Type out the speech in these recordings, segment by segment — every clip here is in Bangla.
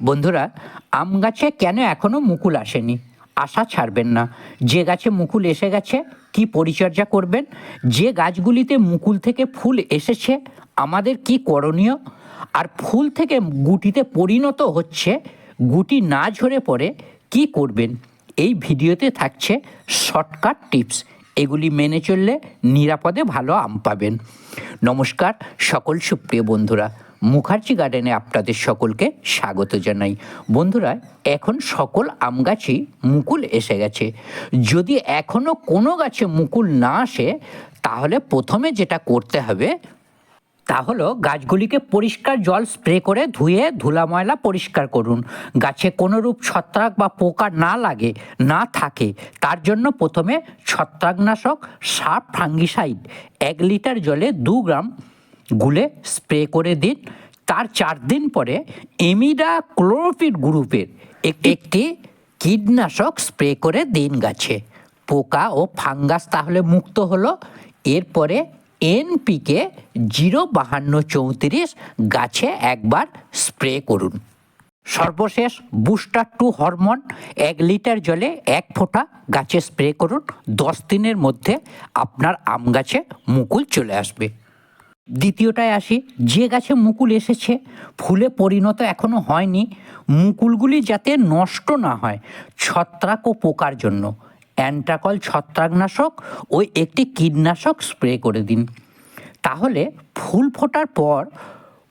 বন্ধুরা, আম গাছে কেন এখনও মুকুল আসেনি? আশা ছাড়বেন না। যে গাছে মুকুল এসে গেছে, কি পরিচর্যা করবেন? যে গাছগুলিতে মুকুল থেকে ফুল এসেছে, আমাদের কি করণীয়? আর ফুল থেকে গুটিতে পরিণত হচ্ছে, গুটি না ঝরে পড়ে কি করবেন? এই ভিডিওতে থাকছে শর্টকাট টিপস। এগুলি মেনে চললে নিরাপদে ভালো আম পাবেন। নমস্কার সকল সুপ্রিয় বন্ধুরা, মুখার্জি গার্ডেনে আপনাদের সকলকে স্বাগত জানাই। বন্ধুরা, এখন সকল আম গাছই মুকুল এসে গেছে। যদি এখনও কোনো গাছে মুকুল না আসে, তাহলে প্রথমে যেটা করতে হবে তা হলো গাছগুলিকে পরিষ্কার জল স্প্রে করে ধুয়ে ধুলা ময়লা পরিষ্কার করুন। গাছে কোনোরূপ ছত্রাক বা পোকা না লাগে না থাকে তার জন্য প্রথমে ছত্রাকনাশক সাপ ফাঙ্গিসাইড এক লিটার জলে দু গ্রাম গুলে স্প্রে করে দিন। তার চার দিন পরে এমিডা ক্লোরোফিট গ্রুপের এক- একটি কীটনাশক স্প্রে করে দিন গাছে। পোকা ও ফাঙ্গাস তাহলে মুক্ত হলো। এরপরে এনপিকে জিরো বাহান্ন চৌত্রিশ গাছে একবার স্প্রে করুন। সর্বশেষ বুস্টার টু হরমোন এক লিটার জলে এক ফোঁটা গাছে স্প্রে করুন। দশ দিনের মধ্যে আপনার আম গাছে মুকুল চলে আসবে। দ্বিতীয়টায় আসি, যে গাছে মুকুল এসেছে, ফুলে পরিণত এখনও হয়নি, মুকুলগুলি যাতে নষ্ট না হয় ছত্রাক ও পোকার জন্য। অ্যান্টাকল ছত্রাকনাশক ও একটি কীটনাশক স্প্রে করে দিন। তাহলে ফুল ফোটার পর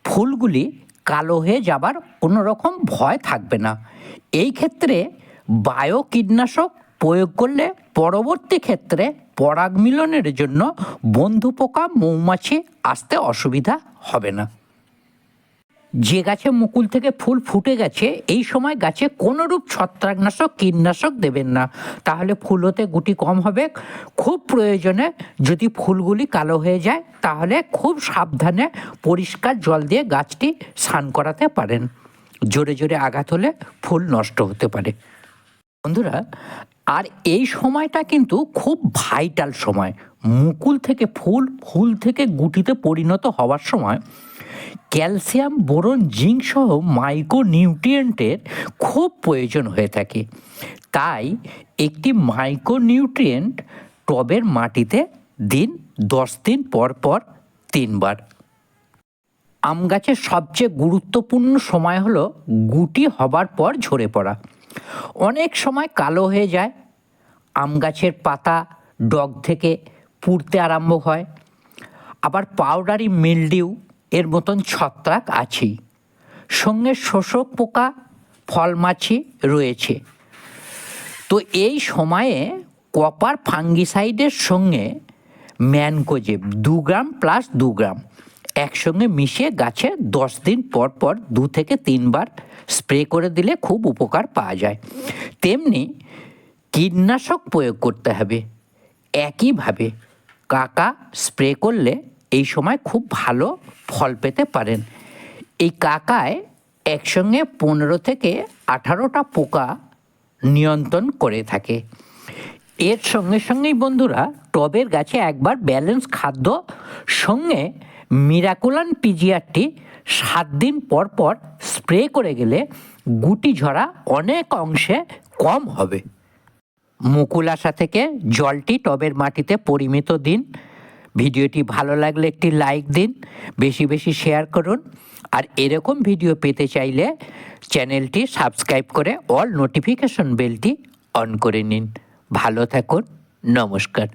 ফুলগুলি কালো হয়ে যাবার কোনো রকম ভয় থাকবে না। এই ক্ষেত্রে বায়ো কীটনাশক প্রয়োগ করলে পরবর্তী ক্ষেত্রে পরাগ মিলনের জন্য বন্ধু পোকা মৌমাছি আসতে অসুবিধা হবে না। যে গাছে মুকুল থেকে ফুল ফুটে গেছে, এই সময় গাছে কোনোরূপ ছত্রাকনাশক, কীটনাশক দেবেন না। তাহলে ফুল হতে গুটি কম হবে। খুব প্রয়োজনে যদি ফুলগুলি কালো হয়ে যায়, তাহলে খুব সাবধানে পরিষ্কার জল দিয়ে গাছটি স্নান করাতে পারেন। জোরে জোরে আঘাত হলে ফুল নষ্ট হতে পারে। বন্ধুরা, আর এই সময়টা কিন্তু খুব ভাইটাল সময়। মুকুল থেকে ফুল ফুল থেকে গুটিতে পরিণত হওয়ার সময় ক্যালসিয়াম, বোরন, জিঙ্ক সহ মাইক্রো নিউট্রিয়েন্টের খুব প্রয়োজন হয়ে থাকে। তাই একটি মাইক্রো নিউট্রিয়েন্ট টবের মাটিতে দিন দশ দিন পর পর তিনবার। আম গাছের সবচেয়ে গুরুত্বপূর্ণ সময় হলো গুটি হবার পর ঝরে পড়া। অনেক সময় কালো হয়ে যায়। আম গাছের পাতা ডগ থেকে পুড়তে আরম্ভ হয়। আবার পাউডারি মিলডিউ এর মতন ছত্রাক আছেই। সঙ্গে শোষক পোকা, ফলমাছি রয়েছে। তো এই সময়ে কপার ফাঙ্গিসাইডের সঙ্গে ম্যানকোজেব দু গ্রাম প্লাস দু গ্রাম একসঙ্গে মিশিয়ে গাছে দশ দিন পর পর দু থেকে তিনবার স্প্রে করে দিলে খুব উপকার পাওয়া যায়। তেমনি কীটনাশক প্রয়োগ করতে হবে। একইভাবে কাকা স্প্রে করলে এই সময় খুব ভালো ফল পেতে পারেন। এই কাকায় একসঙ্গে পনেরো থেকে আঠারোটা পোকা নিয়ন্ত্রণ করে থাকে। এর সঙ্গে সঙ্গেই বন্ধুরা, টবের গাছে একবার ব্যালেন্স খাদ্য, সঙ্গে মিরাকুলান পিজিআরটি সাত দিন পর পর স্প্রে করে গেলে গুটি ঝরা অনেক অংশে কম হবে। মুকুল আসা থেকে জলটি টবের মাটিতে পরিমিত দিন। ভিডিওটি ভালো লাগলে একটি লাইক দিন, বেশি বেশি শেয়ার করুন। আর এরকম ভিডিও পেতে চাইলে চ্যানেলটি সাবস্ক্রাইব করে অল নোটিফিকেশন বেলটি অন করে নিন। ভালো থাকুন, নমস্কার।